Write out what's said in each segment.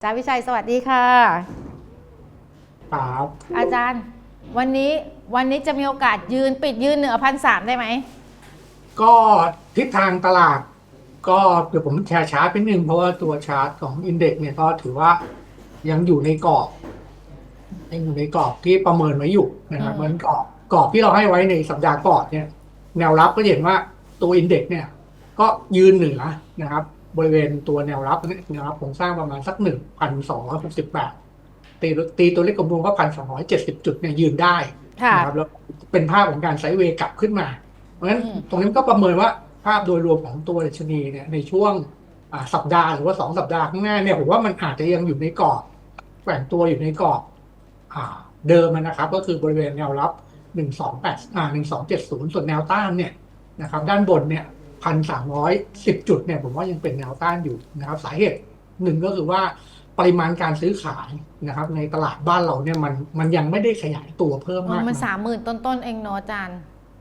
อาจารย์วิชัยสวัสดีค่ะ ครับ อาจารย์ วันนี้วันนี้จะมีโอกาสยืนปิดยืนเหนือพันสามได้ไหม ก็ทิศทางตลาด ก็เดี๋ยวผมแชร์ชาร์ตไปหนึ่งเพราะว่าตัวชาร์ตของอินเด็กซ์เนี่ยก็ถือว่ายังอยู่ในกรอบยังอยู่ในกรอบที่ประเมินไว้อยู่นะครับอืมเหมือนกรอบกรอบที่เราให้ไว้ในสัปดาห์ก่อนเนี่ย แนวรับก็เห็นว่าตัวอินเด็กซ์เนี่ย ก็ยืนเหนือนะครับ บริเวณตัวแนวรับเนี่ยแนวรับผมสร้างประมาณสักหนึ่งพันสองร้อยหกสิบแปดตีตีตัวเลขกลมๆก็พันสองร้อยเจ็ดสิบจุดเนี่ยยืนได้ค่ะนะครับแล้วเป็นภาพของการไซด์เวย์กลับขึ้นมา เพราะฉะนั้นอืมตรงนี้ก็ประเมินว่าภาพโดยรวมของตัวดัชนีเนี่ยในช่วงอ่าสัปดาห์หรือว่าสองสัปดาห์ข้างหน้าเนี่ยผมว่ามันอาจจะยังอยู่ในกรอบแกว่งตัวอยู่ในกรอบอ่าเดิมนะครับ ก็คือบริเวณแนวรับหนึ่งสองแปดอ่าหนึ่งสองเจ็ดศูนย์ส่วนแนวต้านเนี่ยนะครับ ด้านบนเนี่ย พันสามร้อยสิบจุดเนี่ยผมว่ายังเป็นแนวต้านอยู่นะครับ สาเหตุหนึ่งก็คือว่าปริมาณการซื้อขายนะครับ ในตลาดบ้านเราเนี่ยมันมันยังไม่ได้ขยายตัวเพิ่มเอมาอกมันนักสามหมื่นต้นๆเองเนาะอาจารย์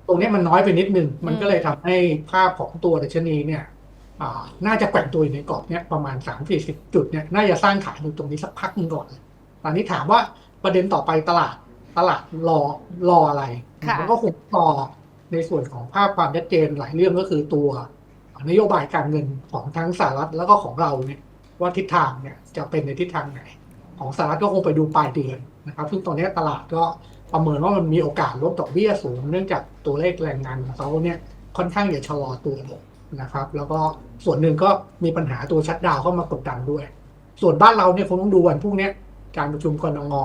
ตรงเนี้ยมันน้อยไปนิดนึง มันอืมก็เลยทำให้ภาพของตัวดัชนีเนี่ยอ่าน่าจะแกว่งตัวอยู่ในกรอบเนี้ยประมาณ 3 4 0 จุดเนี่ยน่าจะสร้างขายอยู่ตรงนี้สักพักหนึงก่อน ตอนนี้ถามว่าประเด็นต่อไปตลาดตลาดรอรออะไรค่ะมันก็คงรอ ในส่วนของภาพความชัดเจนหลายเรื่องก็คือตัวนโยบายการเงินของทั้งสหรัฐแล้วก็ของเราเนี่ยว่าทิศทางเนี่ยจะเป็นในทิศทางไหน ของสหรัฐก็คงไปดูปลายเดือนนะครับ ซึ่งตอนนี้ตลาดก็ประเมินว่ามันมีโอกาสลดดอกเบี้ยสูง เนื่องจากตัวเลขแรงงานของเขาเนี่ยค่อนข้างจะชะลอตัวลงนะครับ แล้วก็ส่วนหนึ่งก็มีปัญหาตัวชัดดาวเข้ามากดดันด้วย ส่วนบ้านเราเนี่ยคงต้องดูวันพรุ่งนี้การประชุมกรงง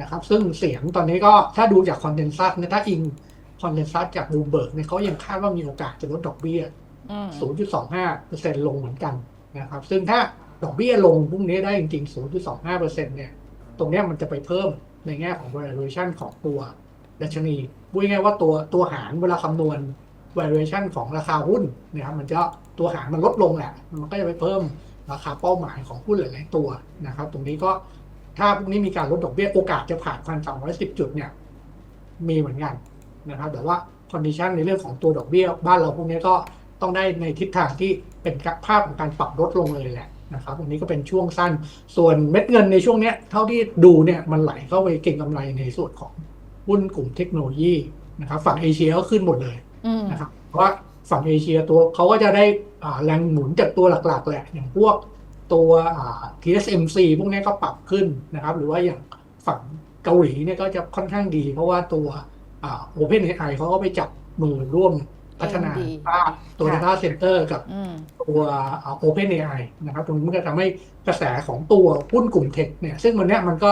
นะครับ ซึ่งเสียงตอนนี้ก็ถ้าดูจากคอนเดนซัสเนี่ยถ้าอิง คอนเดนซัสจากบูเบิร์กเนี่ยเขายังคาดว่ามีโอกาสจะลดดอกเบี้ยอืม0.25%ลงเหมือนกันนะครับ ซึ่งถ้าดอกเบี้ยลงพรุ่งนี้ได้จริงๆ 0.25%เนี่ย ตรงเนี้ยมันจะไปเพิ่มในแง่ของ valuation ของตัวดัชนีพูดง่ายๆว่าตัวตัวหารเวลาคำนวณ valuation ของราคาหุ้นนะครับมันจะตัวหารมันลดลงแหละ มันก็จะไปเพิ่มราคาเป้าหมายของหุ้นหลายๆตัวนะครับ ตรงนี้ก็ถ้าพรุ่งนี้มีการลดดอกเบี้ยโอกาสจะผ่านพันสองร้อยสิบจุดเนี่ย มีเหมือนกัน นะครับแต่ว่า condition ในเรื่องของตัวดอกเบี้ยบ้านเราพวกนี้ก็ต้องได้ในทิศทางที่เป็นภาพของการปรับลดลงเลยแหละนะครับตรงนี้ก็เป็นช่วงสั้น ส่วนเม็ดเงินในช่วงเนี้ยเท่าที่ดูเนี่ยมันไหลเข้าไปเก็งกำไรในส่วนของหุ้นกลุ่มเทคโนโลยีนะครับฝั่งเอเชียก็ขึ้นหมดเลยอืมนะครับเพราะว่าฝั่งเอเชียตัวเขาก็จะได้อ่าแรงหมุนจากตัวหลักๆแหละอย่างพวกตัวอ่า TSMC พวกนี้ก็ปรับขึ้นนะครับ หรือว่าอย่างฝั่งเกาหลีเนี่ยก็จะค่อนข้างดี เพราะว่าตัว อ่า OpenAI เขาก็ไปจับมือร่วมพัฒนา AMD ภาพตัวค่ะ Data Center กับอืมตัวอ่า OpenAI นะครับตรงนี้มันก็ทำให้กระแสของตัวหุ้นกลุ่มเทคเนี่ย ซึ่งวันเนี้ยมันก็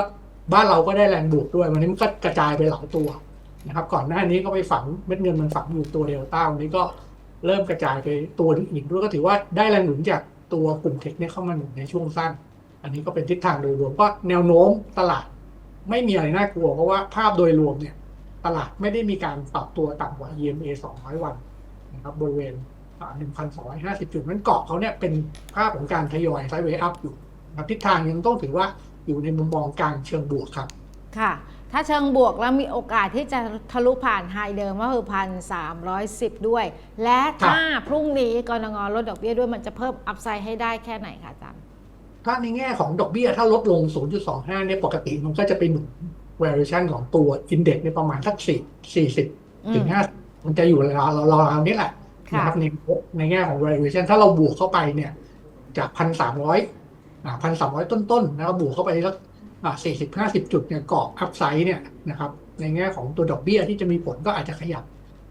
บ้านเราก็ได้แรงบวกด้วย วันนี้มันก็กระจายไปหลายตัวนะครับ ก่อนหน้านี้ก็ไปฝังเม็ดเงินมันฝังอยู่ตัวเดลต้าวันนี้ก็เริ่มกระจายไปตัวอื่นด้วยก็ถือว่าได้แรงหนุนจากตัวกลุ่มเทคเนี่ยเข้ามาหนุนในช่วงสั้น อันนี้ก็เป็นทิศทางโดยรวมก็แนวโน้มตลาด ไม่มีอะไรน่ากลัวเพราะว่าภาพโดยรวมเนี่ย ตลาดไม่ได้มีการปรับตัวต่ำกว่า EMA 200 วันนะครับบริเวณ 1,250 จุดนั้นเกาะเขาเนี่ยเป็นภาพของการทยอยไซด์เวย์อัพอยู่นะครับทิศทางยังต้องถือว่าอยู่ในมุมมองการเชิงบวกครับ ค่ะ ถ้าเชิงบวกแล้วมีโอกาสที่จะทะลุผ่านไฮเดิมก็คือพันสามร้อยสิบด้วย และถ้าพรุ่งนี้กรงงลดดอกเบี้ยด้วยมันจะเพิ่มอัพไซด์ให้ได้แค่ไหนคะอาจารย์ถ้าในแง่ของดอกเบี้ยถ้าลดลง 0.25 เนี่ยปกติมันก็จะไปหนุน valuation ของตัว index ในยประมาณสัก4 40ถึง50มันจะอยู่ราวๆราวๆนี้แหละค่ะนะครับในในแง่ของ valuation ถ้าเราบวกเข้าไปเนี่ยจากพันสามร้อยอ่าพันสามร้อยต้นๆนะครับบวกเข้าไปแล้วอ่าสี่สิบห้าสิบจุดเนี่ยกรอบอัพไซด์เนี่ยนะครับในแง่ของตัวดอกเบี้ยที่จะมีผลก็อาจจะขยับ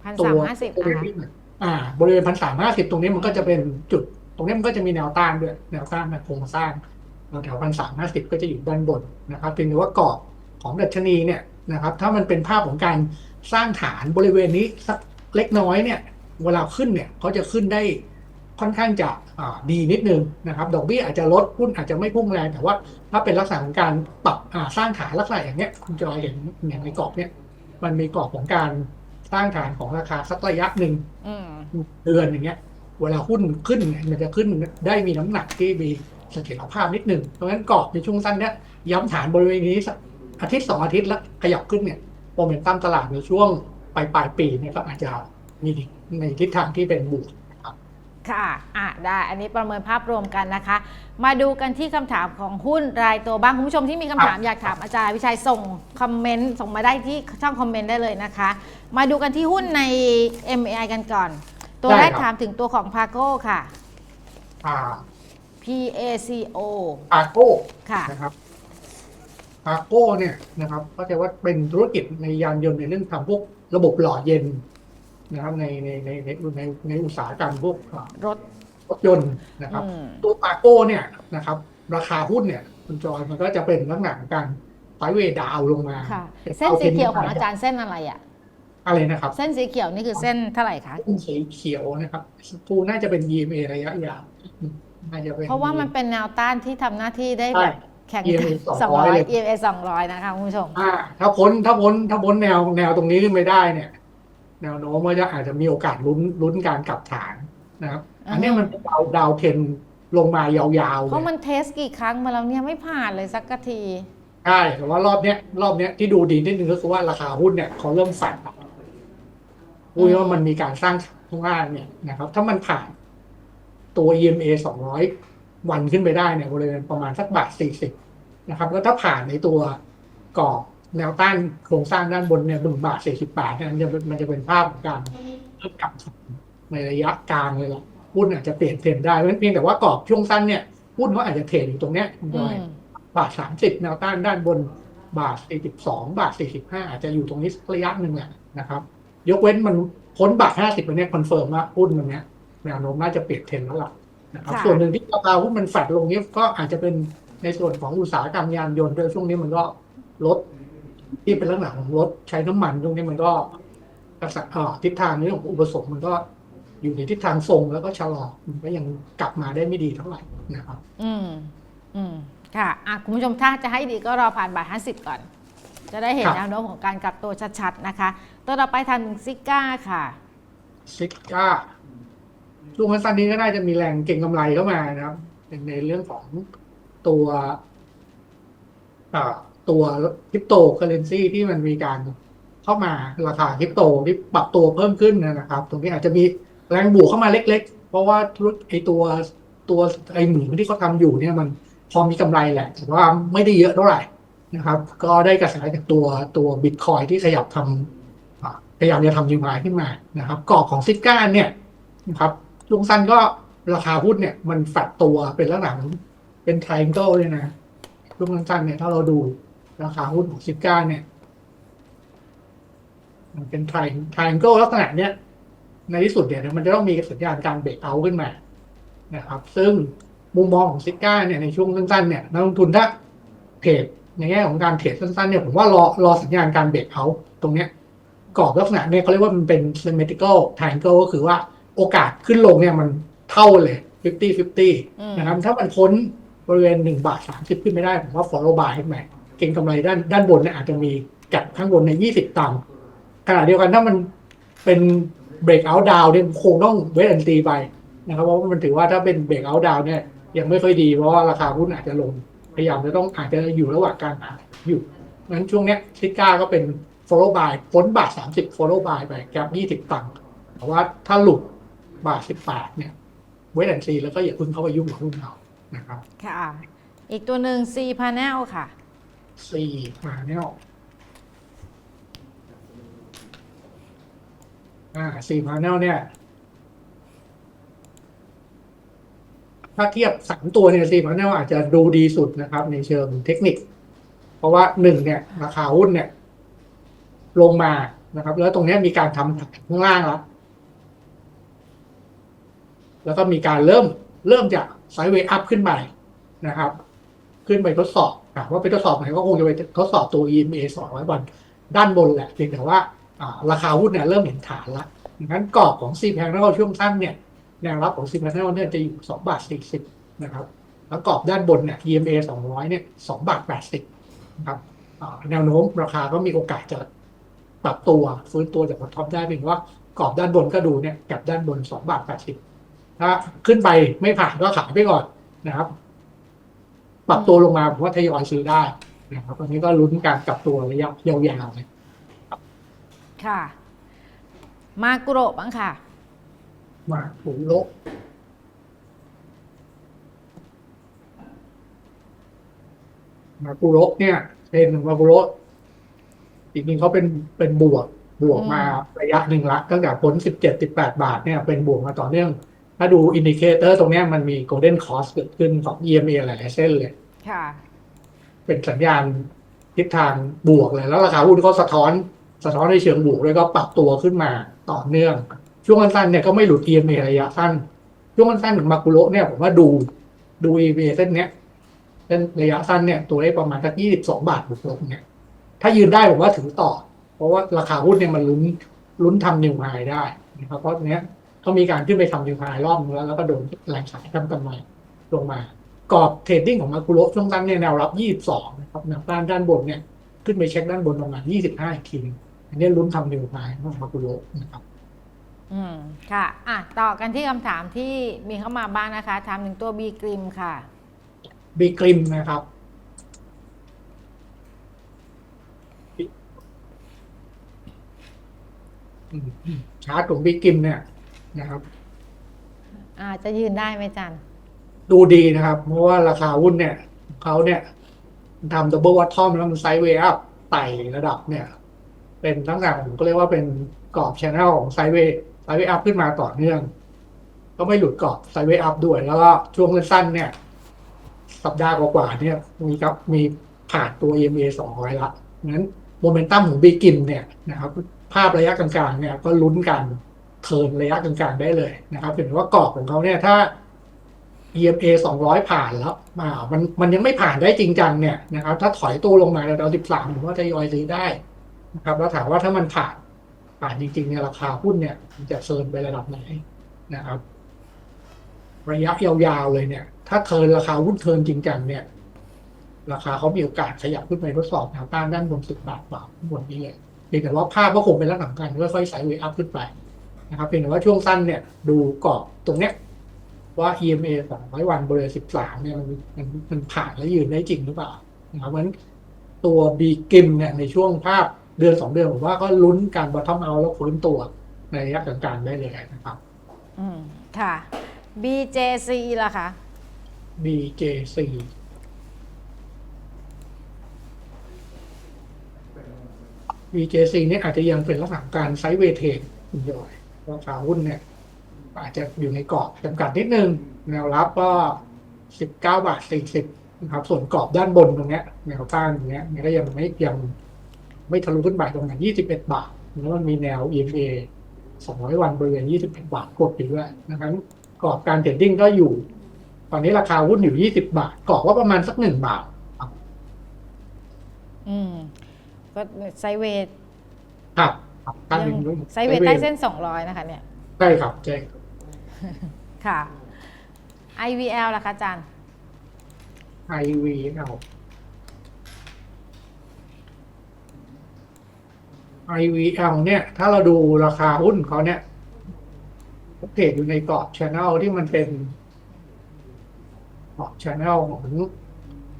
พันตัสามวห้าสิบตัวนะคะนี้หน่อยอ่าบริเวณพันสามห้าสิบตรงนี้มันก็จะเป็นจุด ตรงนี้มันก็จะมีแนวต้านด้วยแนวต้านในโครงสร้างแถวพันสามห้าสิบก็จะอยู่ด้านบนนะครับเพียงแต่ว่ากรอบ ของดัชนีเนี่ยนะครับถ้ามันเป็นภาพของการสร้างฐานบริเวณนี้สักเล็กน้อยเนี่ยเวลาขึ้นเนี่ยเขาจะขึ้นได้ค่อนข้างจะอ่าดีนิดนึงนะครับดอกเบี้ยอาจจะลดหุ้นอาจจะไม่พุ่งแรงแต่ว่า ถ้าเป็นลักษณะของการปรับอ่าสร้างฐานลักษณะอย่างเนี้ยคุณจอยเห็นอย่างในกรอบเนี่ยมันมีกรอบของการสร้างฐานของราคาสักระยะหนึ่งอืมเดือนอย่างเงี้ย เวลาหุ้นขึ้นเนี่ยมันจะขึ้นได้มีน้ำหนักที่มีเสถียรภาพนิดหนึ่งเพราะฉะนั้นกรอบในช่วงสั้นเนี้ยย้ำฐานบริเวณนี้สัก อาทิตย์สองอาทิตย์แล้วขยับขึ้นเนี่ยโมเมนตัมตลาดในช่วงปลายปลายๆปีเนี่ยก็อาจจะมีในทิศทางที่เป็นบวกนะครับค่ะอะ ได้ อันนี้ประเมินภาพรวมกันนะคะ มาดูกันที่คำถามของหุ้นรายตัวบ้าง คุณผู้ชมที่มีคำถามครับอยากถามอาจารย์วิชัยส่งคอมเมนต์ส่งมาได้ที่ช่องคอมเมนต์ได้เลยนะคะ มาดูกันที่หุ้นใน MAI กันก่อน ตัวแรกถามถึงตัวของ p a c o ค่ะอ่า PACO อาโก้ค่ะนะครับ อาโก้เนี่ยนะครับก็จะว่าเป็นธุรกิจในยานยนต์ในเรื่องทำพวกระบบหล่อเย็นนะครับในในในในในในอุตสาหกรรมพวกอ่ารถรถยนต์นะครับอืมตัวอาโก้เนี่ยนะครับ ราคาหุ้นเนี่ยคุณจอยมันก็จะเป็นลักษณะของการไซด์เวย์ดาวน์ลงมาค่ะป็เส้นสีเขียวของดอาจารย์เส้นอะไรอะอะไรนะครับ เส้นสีเขียวนี่คือเส้นเท่าไหร่คะเส้นสีเขียวนะครับกูน่าจะเป็น EMA ระยะยาวน่าจะเป็นเพราะว่ามันเป็นแนวต้านที่ทำหน้าที่ได้ใช่แบบ แข่ง EMA สองร้อย200เลย EMA สองร้อยนะคะคุณผู้ชม อ่าถ้าพ้นถ้าพ้นถ้าพ้นแนวแนวตรงนี้ขึ้นไปได้เนี่ย แนวโน้มว่าจะอาจจะมีโอกาสลุ้นลุ้นการกลับฐานนะครับ อันเนี้ยมันเป็นดาวดาวเทรนลงมายาวๆเพเลราะมัยนเทสกี่ครั้งมาแล้วเนี่ยไม่ผ่านเลยสักกะที ใช่แต่ว่ารอบเนี้ยรอบเนี้ยที่ดูดีนิดนึงก็คือว่าราคาหุ้นเนี่ยเขาเริ่มฝันพูดง่ายๆว่ามันมีการสร้างข้างล่างเนี่ยนะครับ ถ้ามันผ่านตัว EMA 200 วันขึ้นไปได้เนี่ยบริเวณประมาณสักบาท40นะครับแล้วถ้าผ่านในตัวกรอบแนวต้านโครงสร้างด้านบนเนี่ยหนึ่งบาท40บาทนี่ยมันจะมันจะเป็นภาพของการเริ่มกลับในระยะกลางเลยละหุ้นอาจจะเปลี่ยนเทรนได้เพียงแต่ว่ากรอบช่วงสั้นเนี่ยหุ้นเขาอาจจะเทรดอยู่ตรงเนี้ยคุณจอือยบาทสามสิบแนวต้านด้านบนบาทสี่สิบสองบาทสี่สิบห้าอาจจะอยู่ตรงนี้สักระยะหนึ่งแหละนะครับ ยกเว้นมันพ้นบาทห้าสิบวันนี้คอนเฟิร์มว่าหุ้นมันเนี้ยแนวโน้มน่าจะเปลี่ยนเทรนแล้วล่ะ นะครับค่ะส่วนหนึ่งที่ราคาหุ้นมันแฟดลงนี้ก็อาจจะเป็นในส่วนของอุตสาหกรรมยานยนต์ด้วยช่วงนี้มันก็ลดที่เป็นลักษณะของรถใช้น้ำมันตรงนี้มันก็กระแสเอ่อทิศทางในเรื่องของอุปสงค์มันก็อยู่ในทิศทางทรงแล้วก็ชะลอมันก็ยังกลับมาได้ไม่ดีเท่าไหร่นะครับ อืม อืม ค่ะอะคุณผู้ชมถ้าจะให้ดีก็รอผ่านบาท50ก่อน จะได้เห็นครับแนวโน้มของการกลับตัวชัดๆนะคะ ตัวต่อไปทางซิก้าค่ะ ซิก้า ช่วงสั้นนี้ก็น่าจะมีแรงเก็งกำไรเข้ามานะครับในเรื่องของตัวตัวคริปโตเคอเรนซีที่มันมีการเข้ามาราคาคริปโตที่ปรับตัวเพิ่มขึ้นนะครับ ตรงนี้อาจจะมีแรงบวกเข้ามาเล็ก ๆ เพราะว่าธุรกิจไอตัวตัวไอหมูที่เขาทำอยู่เนี่ยมันพอมีกำไรแหละแต่ว่าไม่ได้เยอะเท่าไหร่นะครับ ก็ได้กระแสจากตัวตัวบิตคอยที่ขยับทำอ่าพยายามจะทำยูไมขึ้นมานะครับกรอบของซิก้าเนี่ยนะครับ ช่วงสั้นก็ราคาหุ้นเนี่ย มันแฟดตัวเป็นลักษณะเป็นไทแองเกิลเลยนะช่วงสั้นเนี่ยถ้าเราดูราคาหุ้นของซิก้าเนี่ย มันเป็นไทไทแองเกิลลักษณะเนี้ยในที่สุดเนี่ยมันจะต้องมีสัญญาณการเบรกเอาขึ้นมานะครับ ซึ่งมุมมองของซิก้าเนี่ยในช่วงสั้นๆเนี่ยนักลงทุนถ้าเทรดในแง่ของการเทรดสั้นๆเนี่ยผมว่ารอรอสัญญาณการเบรกเอาตรงเนี้ยกรอบลักษณะเนี่ยเขาเรียกว่ามันเป็น symmetrical triangle ก็คือว่า โอกาสขึ้นลงเนี่ยมันเท่าเลย 50อืม50 นะครับ ถ้ามันพ้นบริเวณ 1 บาท 30 ขึ้นไม่ได้ ผมว่า follow buy ขึ้นมาเก็งกำไรด้านด้านบนเนี่ยอาจจะมีกับข้างบนใน 20ต่ำขณะเดียวกันถ้ามันเป็น breakout down เนี่ยคงต้อง wait and see ไปนะครับเพราะว่ามันถือว่าถ้าเป็น breakout down เนี่ยยังไม่ค่อยดีเพราะว่าราคาหุ้นอาจจะลง พยายามจะต้องอาจจะอยู่ระหว่างการหาอยู่งั้นช่วงเนี้ยซิก้าก็เป็น follow by พ้นบาท 30 follow by ไปแกป20 ตังค์แต่ว่าถ้าหลุด บาท18เนี่ยเวทแอนซีแล้วก็อย่าเพึ่งเข้าไปยุ่งกับหุ้นเรานะครับค่ะ อีกตัวหนึ่ง C panel ค่ะ4มาแนวอ่า4มาแนลเนี่ย ถ้าเทียบสามตัวเนี่ย4มาแนลอาจจะดูดีสุดนะครับ ในเชิงเทคนิค เพราะว่าหนึ่งเนี่ย ราคาหุ้นเนี่ย ลงมานะครับ แล้วตรงเนี้ยมีการทำฐานข้างล่างแล้ว แล้วก็มีการเริ่มเริ่มจากไซด์เวย์อัพขึ้นไปนะครับ ขึ้นไปทดสอบว่าไปทดสอบไหนก็คงจะไปทดสอบตัว EMA 200 วันด้านบนแหละเพียงแต่ว่าราคาหุ้นเนี่ยเริ่มเห็นฐานละดังนั้นกรอบของ C แพงแล้วช่วงสั้นเนี่ยแนวรับของ C แพงแล้วเนี่ยจะอยู่2บาท40นะครับแล้วกรอบด้านบนเนี่ย EMA 200เนี่ย2บาท80นะครับแนวโน้มราคาก็มีโอกาสจะปรับตัวฟื้นตัวจากบนท็อปได้เพียงว่ากรอบด้านบนก็ดูเนี่ยกับด้านบน2บาท80 ถ้าขึ้นไปไม่ผ่านก็ขายไปก่อนนะครับ ปรับตัวลงมาผมว่าทยอยซื้อได้นะครับอันนี้ก็ลุ้นการกลับตัวระยะยาวๆเลยค่ะ มากุโรบ้างค่ะ มากุโรมากุโรเนี่ย เป็นมากุโรจริงๆเขาเป็นเป็นบวกบวกมาระยะหนึ่งละตั้งแต่พ้นสิบเจ็ดสิบแปดบาทเนี่ยเป็นบวกมาต่อเนื่อง ถ้าดูอินดิเคเตอร์ตรงเนี้ยมันมี golden cross เกิดขึ้นของ EMA หลายๆเส้นเลย ค่ะ เป็นสัญญาณทิศทางบวกเลย แล้วราคาหุ้นก็สะท้อน สะท้อนในเชิงบวกแล้วก็ปรับตัวขึ้นมาต่อเนื่อง ช่วงสั้นๆเนี่ยก็ไม่หลุด EMA ระยะสั้น ช่วงสั้นๆของมากุโระเนี่ยผมว่าดูดู EMA เส้นเนี้ยเส้นระยะสั้นเนี่ยตัวเลขประมาณสักยี่สิบสองบาทบวกลบเนี่ย ถ้ายืนได้ผมว่าถือต่อ เพราะว่าราคาหุ้นเนี่ยมันลุ้นลุ้นทำนิวไฮได้นะครับเพราะเนี้ย เขามีการขึ้นไปทำนิวไฮรอบนึงแล้วแล้วก็โดนแรงขายทำกำไรลงมา กรอบเทรดดิ้งของมากุโระช่วงสั้นเนี่ยแนวรับ 22 นะครับแนวต้านด้านบนเนี่ยขึ้นไปเช็คด้านบนประมาณ 25 อีกทีหนึงอันนี้ลุ้นทำนิวไฮของมากุโระนะครับอืมค่ะอะ ต่อกันที่คำถามที่มีเข้ามาบ้างนะคะถามถึงตัวบีกริมค่ะบีกริมนะครับอืมอืมชาร์ตของบีกริมเนี่ย นะครับอ่าจะยืนได้ไหมจันดูดีนะครับ เพราะว่าราคาหุ้นเนี่ยเขาเนี่ยทำดับเบิลวัตทอมแล้วมันไซด์เวย์อัพไต่ระดับเนี่ย เป็นตั้งแต่ผมก็เรียกว่าเป็นกรอบชแนลของไซด์เวย์ไซด์เวย์อัพขึ้นมาต่อเนื่อง ก็ไม่หลุดกรอบไซด์เวย์อัพด้วย แล้วก็ช่วงสั้นๆเนี่ย สัปดาห์กว่าๆเนี่ย มีครับมีผ่านตัว EMA 200 ละงั้นโมเมนตัมของบีกินเนี่ยนะครับ ภาพระยะกลางๆเนี่ยก็ลุ้นกัน เทิร์นระยะกลางๆได้เลยนะครับเห็นว่ากรอบของเขาเนี่ยถ้า EMA 200 ผ่านแล้วมามันมันยังไม่ผ่านได้จริงจังเนี่ยนะครับ ถ้าถอยตัวลงมาแล้ว13ผมว่าจะยอยซื้อได้นะครับ แล้วถามว่าถ้ามันผ่านผ่านจริงๆเนี่ยราคาหุ้นเนี่ยมันจะเซิร์นไประดับไหนนะครับ ระยะยาวๆเลยเนี่ย ถ้าเทิร์นราคาหุ้นเทิร์นจริงจังเนี่ย ราคาเขามีโอกาสขยับขึ้นไปทดสอบแนวต้านด้านบนสิบบาทบาบนนี้เลยเพียงแต่ว่าภาพก็คงเป็นลักษณะการค่อยๆไซด์เวย์อัพขึ้นไป นะครับเพียงแต่ว่าช่วงสั้นเนี่ยดูกรอบตรงเนี้ยว่า EMA 200 วันบริเวณ13 เนี่ยมันมันมันผ่านและยืนได้จริงหรือเปล่านะครับเพราะฉะนั้นตัว B กิมเนี่ยในช่วงภาพเดือน 2 เดือนผมว่าก็ลุ้นการบอททอมเอาแล้วฟื้นตัวในระยะกลางๆได้เลยนะครับ อืมค่ะ BJC ล่ะคะ BJC BJC เนี่ยอาจจะยังเป็นลักษณะของการไซด์เวย์เทรดอยู่ ราคาหุ้นเนี่ยอาจจะอยู่ในกรอบจำกัดนิดนึง แนวรับก็19บาท40นะครับ ส่วนกรอบด้านบนตรงเนี้ยแนวต้านตรงเนี้ยมันก็ยังไม่ยังไม่ทะลุขึ้นไปตรงนั้น21บาทแล้วมันมีแนว EMA 200วันบริเวณ21บาทกดอยู่ด้วยนะครับกรอบการเทรดดิ้งก็อยู่ ตอนนี้ราคาหุ้นอยู่20บาทกรอบว่าประมาณสักหนึ่งบาทอืม ก็ไซด์เวย์ครับ ครับด้านยังหนึ่งไซด์เวย์ใต้เส้น 200 นะคะเนี่ย ใช่ครับใช่ครับค่ะ IVL ล่ะคะจัน IVL IVL เนี่ย ถ้าเราดูราคาหุ้นเขาเนี่ยเทรดอยู่ในกรอบช anel ที่มันเป็นกรอบช anel ของ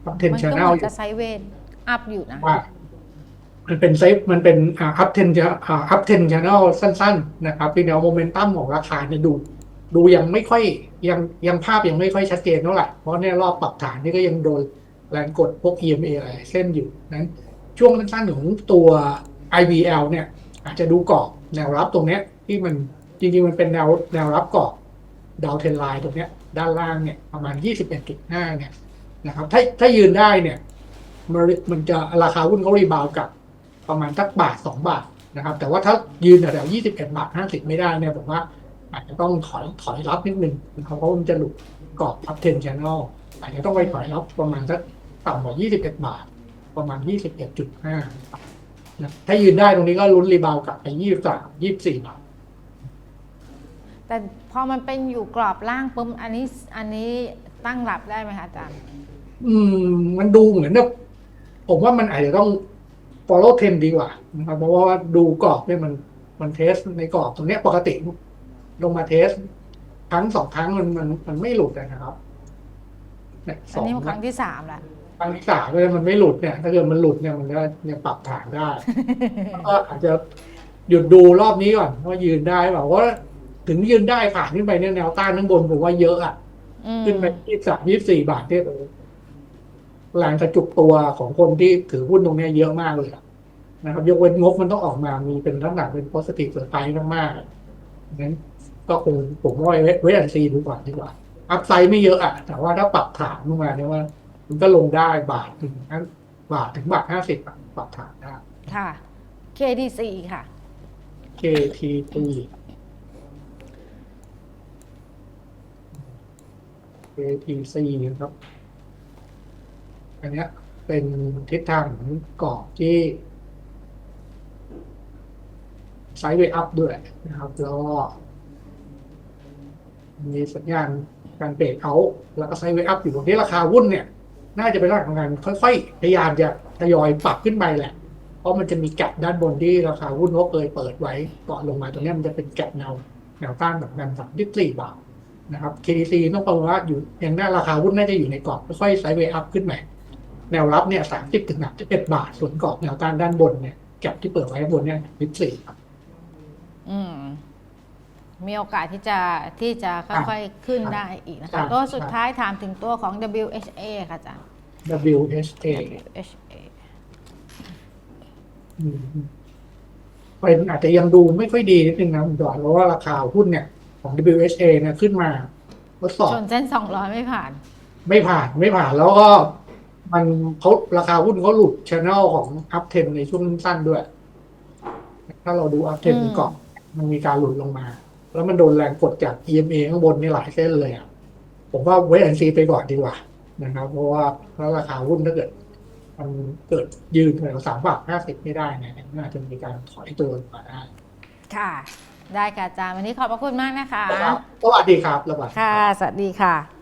ท็อปมัน10ก็เห channel มืออนยู่จะไซด์เวย์อัพอยู่นะ ว่า มันเป็นไซส์มันเป็นอ่า up 10จะอ่า up 10 channel สั้น ๆ นะครับเป็นแนวโมเมนตัมของราคาเนี่ยดูดูยังไม่ค่อยยังยังภาพยังไม่ค่อยชัดเจนเท่าไหร่ เพราะเนี่ยรอบปรับฐานนี่ก็ยังโดนแรงกดพวก EMA อะไรเส้นอยู่นั้นช่วงสั้นๆของตัว IVL เนี่ย อาจจะดูกรอบแนวรับตรงเนี้ยที่มันจริงๆมันเป็นแนวแนวรับกรอบดาวเทนไลน์ตรงเนี้ยด้านล่างเนี่ยประมาณ 21.5 เนี่ยนะครับถ้าถ้ายืนได้เนี่ยมันมันจะราคาหุ้นเขารีบาวกลับ ประมาณสักบาทสองบาทนะครับ แต่ว่าถ้ายืนแถวๆยี่สิบเอ็ดบาทห้าสิบไม่ได้เนี่ยผมว่าอาจจะต้องถอยถอยรับนิดนึงนะครับเพราะมันจะหลุดกรอบทับเทนชแนลอาจจะต้องไปถอยรับประมาณสักต่ำกว่ายี่สิบเอ็ดบาท ประมาณยี่สิบเอ็ดจุดห้านะถ้ายืนได้ตรงนี้ก็ลุ้นรีบาวด์กลับไปยี่สิบสามยี่สิบสี่บาทแต่พอมันเป็นอยู่กรอบล่างปุ๊บอันนี้อันนี้ตั้งรับได้ไหมคะอาจารย์ อืม มันดูเหมือนแบบผมว่ามันอาจจะต้อง follow trend ดีกว่านะครับเพราะว่าดูกรอบเนี่ยมันมันเทสในกรอบตรงเนี้ยปกติ ลงมาเทส ครั้งสองครั้งมันมันมันไม่หลุดนะครับเนี่ยสอันองนี้มันครั้งที่สามละ ครั้งที่สามเลยมันไม่หลุดเนี่ย ถ้าเกิดมันหลุดเนี่ยมันก็ยังปรับฐานได้ ก็อาจจะหยุดดูรอบนี้ก่อนว่ายืนได้เปล่าว่าถึงยืนได้ผ่านขึ้นไปเนี่ยแนวต้านข้างบนผมว่าเยอะอะ อืมขึ้นไปยี่สามยี่สี่บาทเนี่ยเออ แรงกระจุกตัวของคนที่ถือหุ้นตรงเนี้ยเยอะมากเลยอะนะครับ ยกเว้นงบมันต้องออกมามีเป็นลักษณะเป็น positive surprise มากๆนั้นก็คงผมว่าเวทแอนซีดูก่อนดีกว่าอัพไซด์ไม่เยอะอะแต่ว่าถ้าปรับฐานลงมาเนี่ยว่า มันก็ลงได้บาทถึงบาทถึงบาทห้าสิบปรับฐานได้ค่ะ KDC ค่ะ KTT KTC นะครับ อันนี้เป็นทิศทางของกรอบที่ไซด์เวย์อัพด้วยนะครับแล้วก็มีสัญญาณการเบรกเอาแล้วก็ไซด์เวย์อัพอยู่ตรงที่ราคาหุ้นเนี่ย น่าจะเป็นลักษณะของการค่อยๆ พยายามจะทยอยปรับขึ้นไปแหละ เพราะมันจะมีแกลบด้านบนที่ราคาหุ้นเขาเคยเปิดไว้ก่อนลงมาตรงนี้มันจะเป็นแกลบแนวแนวต้านแบบนั้นสามที่สี่บาทนะครับ KDC ต้องประเมินว่าอยู่ยังน้าราคาหุ้นน่าจะอยู่ในกรอบค่อยๆไซด์เวย์อัพขึ้นไป แนวรับเนี่ยสามสิบถึงสามสิบเอ็ดบาท ส่วนกรอบแนวต้านด้านบนเนี่ยแกลบที่เปิดไว้ข้างบนเนี่ยที่สี่ครับ อืม มีโอกาสที่จะที่จะค่อยๆขึ้นได้อีกนะครัคะบตัวสุดท้ายถามถึงตัวของ WHA ค่ะอาจารย์ WHA WHA อืมเป็นอาจจะยังดูไม่ค่อยดีนิดนึงนะคุณจอยเพราะว่าราคาหุ้นเนี่ยของ WHA เนี่ยขึ้นมาทดสอบชนเส้น200ไม่ผ่าน ไม่ผ่านไม่ผ่านแล้วก็ มันเขาราคาหุ้นเขาหลุดช anel ของอัพเทนในช่วงสั้นๆด้วย ถ้าเราดูอัพเทนอืมก่อนมันมีการหลุดลงมา แล้วมันโดนแรงกดจาก EMA ข้างบนนี่หลายเส้นเลยอะผมว่าเวทแอนซีไปก่อนดีกว่านะครับ เพราะว่าถ้าราคาหุ้นถ้าเกิด มันเกิดยืนแถวสามบาทห้าสิบไม่ได้เนี่ยน่าจะมีการถอยตัวลงมาได้ค่ะได้ค่ะอาจารย์วันนี้ขอบพระคุณมากนะคะครับสวัสดีครับระบาดค่ะ สวัสดีค่ะ